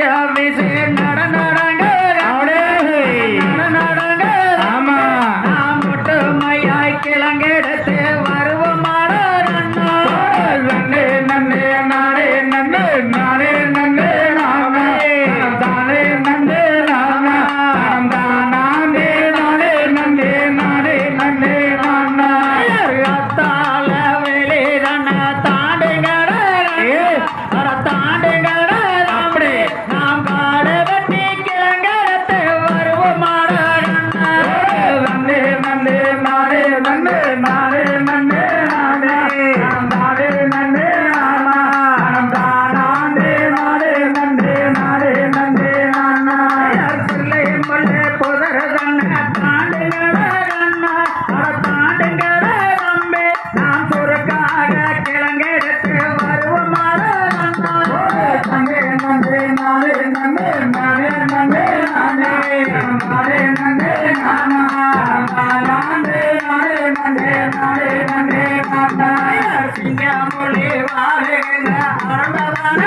yeah, amazing. சிங்கமுனி வாழுகிற அருளதான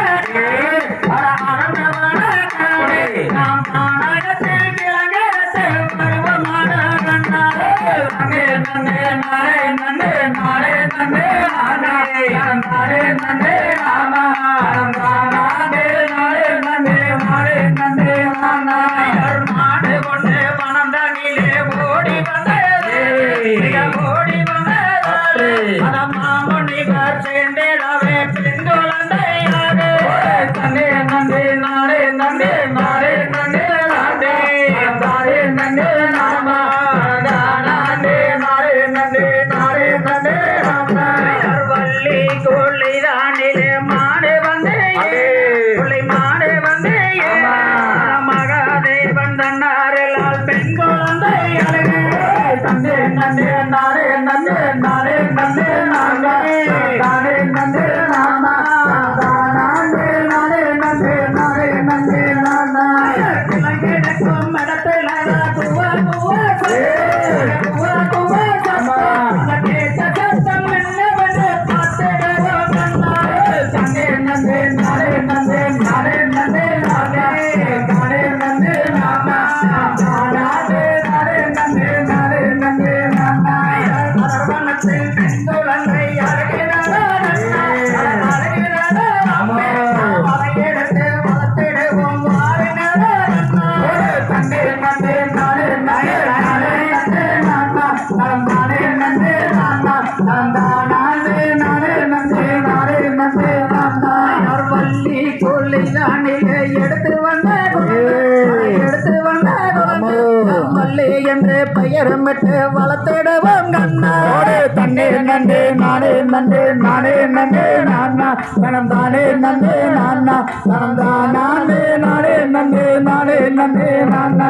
and எடுத்து வந்த எடுத்து வந்த மல்லி என்று பெயரமிட்டு வளர்த்திடுவோம் நன்னாடு தண்ணே நன்றே நானே நன்றே நானே நன்றே நானா. மனம் தானே நன்றே நானா. மனம் தானே நானே நன்றே நானே நன்றே நானா.